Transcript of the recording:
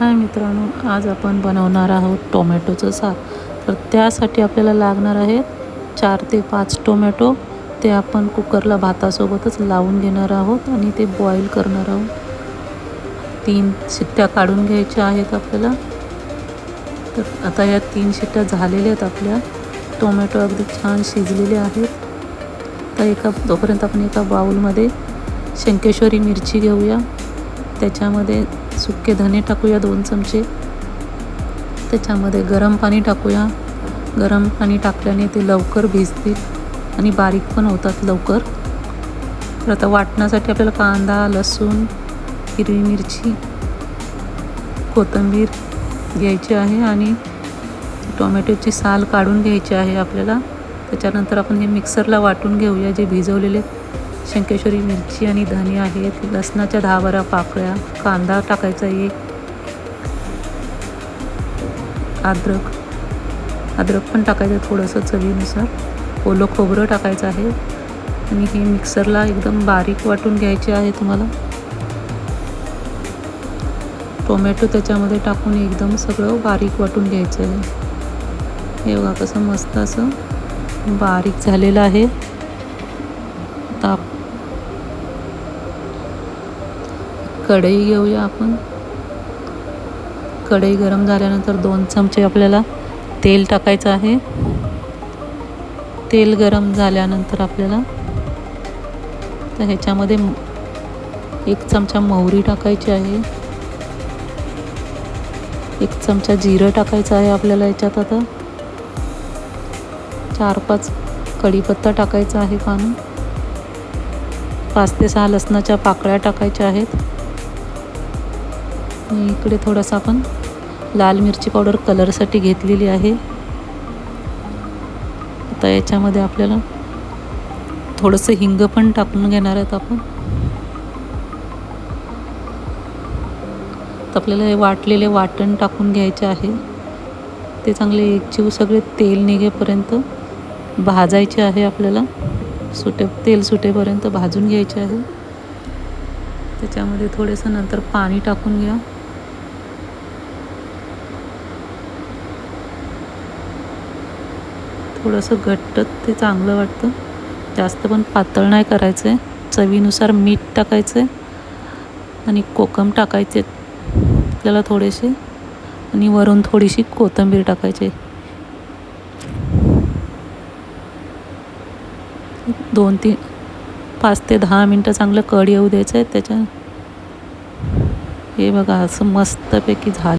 हाय मित्रांनो आज आपण बनवणार आहोत टोमॅटोचं साग. तर त्यासाठी आपल्याला लागणार आहेत चार ते पाच टोमॅटो. ते आपण कुकरला भातासोबतच लावून घेणार आहोत आणि ते बॉईल करणार आहोत. तीन शिट्ट्या काढून घ्यायच्या आहेत आपल्याला. तर आता या तीन शिट्ट्या झालेल्या आहेत आपल्या. टोमॅटो अगदी छान शिजलेले आहेत. तर एका तोपर्यंत आपण एका बाऊलमध्ये शंकेश्वरी मिरची घेऊया त्याच्यामध्ये सुके धने टाकूया दोन चमचे. त्याच्यामध्ये गरम पाणी टाकूया. गरम पाणी टाकल्याने ते लवकर भिजतील आणि बारीक पण होतात लवकर. तर आता वाटण्यासाठी आपल्याला कांदा लसूण हिरवी मिरची कोथिंबीर घ्यायची आहे आणि टोमॅटोची साल काढून घ्यायची आहे आपल्याला. त्याच्यानंतर आपण हे मिक्सरला वाटून घेऊया जे भिजवलेले शंकेश्वरी मिरची आणि धने आहेत. लसणाच्या दहा बारा पाकळ्या. कांदा टाकायचा एक. अद्रक. अद्रक पण टाकायचं थोडंसं चवीनुसार. ओलं खोबरं टाकायचं आहे. आणि हे मिक्सरला एकदम बारीक वाटून घ्यायचे आहे तुम्हाला. टोमॅटो त्याच्यामध्ये टाकून एकदम सगळं बारीक वाटून घ्यायचं आहे. हे बघा कसं मस्त असं बारीक झालेलं आहे. ताप कढई घेऊया आपण. कढई गरम झाल्यानंतर दोन चमचे आपल्याला तेल टाकायचं आहे. तेल गरम झाल्यानंतर आपल्याला तर ह्याच्यामध्ये एक चमचा मोहरी टाकायची आहे. एक चमचा जिरं टाकायचं आहे आपल्याला याच्यात आता. चार पाच कढीपत्ता टाकायचा आहे काढून पाच ते सहा लसणाच्या पाकळ्या टाकायच्या आहेत. आणि इकडे थोडासा आपण लाल मिरची पावडर कलरसाठी घेतलेली आहे. आता याच्यामध्ये आपल्याला थोडंसं हिंग पण टाकून घेणार आहेत आपण. तर आपल्याला हे वाटलेले वाटण टाकून घ्यायचे आहे. ते चांगले एकजीव सगळे तेल निघेपर्यंत भाजायचे आहे आपल्याला. सुटे तेल सुटेपर्यंत भाजून घ्यायचे आहे. त्याच्यामध्ये थोडंसं नंतर पाणी टाकून घ्या. थोडंसं घट्ट ते चांगलं वाटतं. जास्त पण पातळ नाही करायचं आहे चवीनुसार मीठ टाकायचं आहे आणि कोकम टाकायचे. आपल्याला थोडेसे. आणि वरून थोडीशी कोथिंबीर टाकायची. दोन तीन पाच ते दहा मिनटं चांगलं कड येऊ द्यायचं आहे त्याच्या हे बघा असं मस्तपैकी झालं.